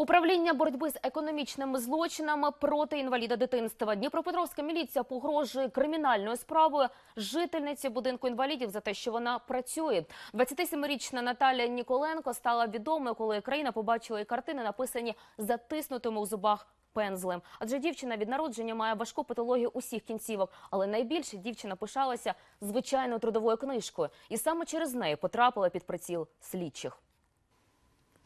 Управління боротьби з економічними злочинами проти інваліда дитинства. Дніпропетровська міліція погрожує кримінальною справою жительниці будинку інвалідів за те, що вона працює. 27-річна Наталія Ніколенко стала відомою, коли країна побачила її картини, написані затиснутими у зубах пензлем. Адже дівчина від народження має важку патологію усіх кінцівок. Але найбільше дівчина пишалася звичайною трудовою книжкою, і саме через неї потрапила під приціл слідчих.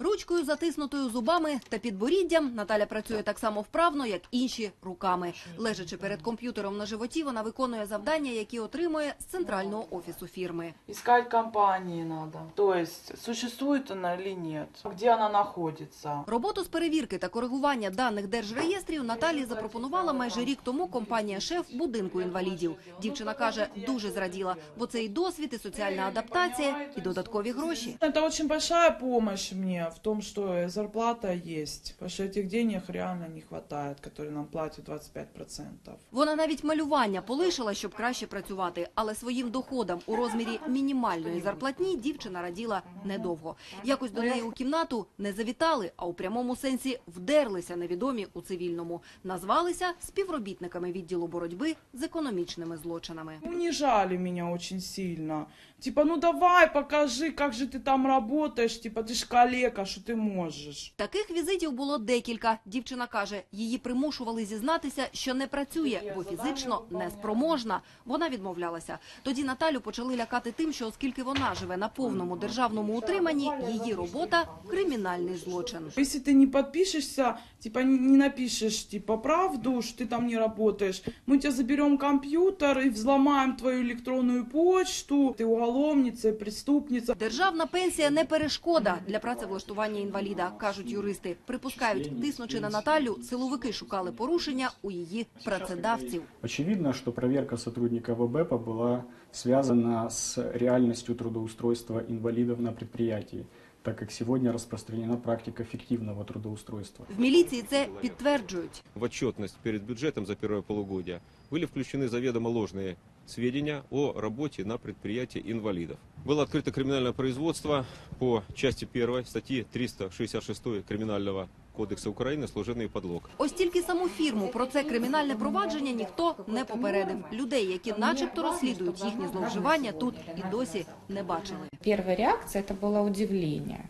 Ручкою, затиснутою зубами та підборіддям Наталя працює так само вправно, як інші руками. Лежачи перед комп'ютером на животі, вона виконує завдання, які отримує з центрального офісу фірми. Искать компании надо. То есть, существует она или нет? Где она находится? Роботу з перевірки та коригування даних держреєстрів Наталі запропонувала майже рік тому компанія «Шеф» будинку інвалідів. Дівчина каже, дуже зраділа, бо це і досвід, і соціальна адаптація, і додаткові гроші. Это очень большая помощь мне в том, что зарплата есть. Потому что этих денег реально не хватает, которые нам платят 25%. Вона навіть малювання полишила, щоб краще працювати, але своїм доходам у розмірі мінімальної зарплатні дівчина раділа недовго. Якось до неї у кімнату не завітали, а у прямому сенсі вдерлися невідомі у цивільному. Назвалися співробітниками відділу боротьби з економічними злочинами. Унижали меня очень сильно. Типа, ну давай, покажи, как же ты там работаешь. Типа, ты ж калека, что ты можешь. Таких візитів було декілька. Дівчина каже, її примушували зізнатися, що не працює, бо фізично не спроможна. Вона відмовлялася. Тоді Наталю почали лякати тим, що оскільки вона живе на повному державному утриманні, її робота кримінальний злочин. Если ты не подпишешься, типа не не напишешь, типа правду, что ты там не работаешь, мы тебя заберем компьютер и взломаем твою электронную почту. Ты уголовница, и преступница. Державна пенсія не перешкода для працевлаштування інваліда, кажуть юристи. Припускають, тиснучи на Наталю, силовики шукали порушення у її працедавців. Очевидно, что проверка сотрудника ВБЭПа была связана с реальностью трудоустройства инвалидов на предприятии, так как сегодня распространена практика фиктивного трудоустройства. В міліції це підтверджують. в отчетность перед бюджетом за первое полугодие были включены заведомо ложные сведения о работе на предприятии инвалидов. Было открыто криминальное производство по части 1 статьи 366 Криминального кодекса Украины «Служебный подлог». Ось тільки саму фірму про це кримінальне провадження ніхто не попередив. Людей, які начебто розслідують їхні зловживання, тут і досі не бачили. Первая реакция это было удивление,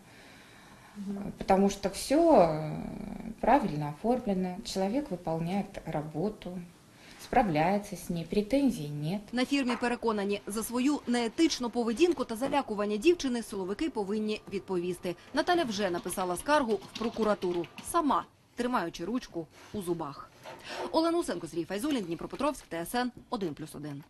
потому что все правильно оформлено, человек выполняет работу, справляется з ней, претензій нет. На фірмі переконані, за свою неетичну поведінку та залякування дівчини силовики повинні відповісти. Наталя вже написала скаргу в прокуратуру, сама тримаючи ручку у зубах. Олена Усенко, Сергій Файзулін, Дніпропетровськ, ТСН 1+,1.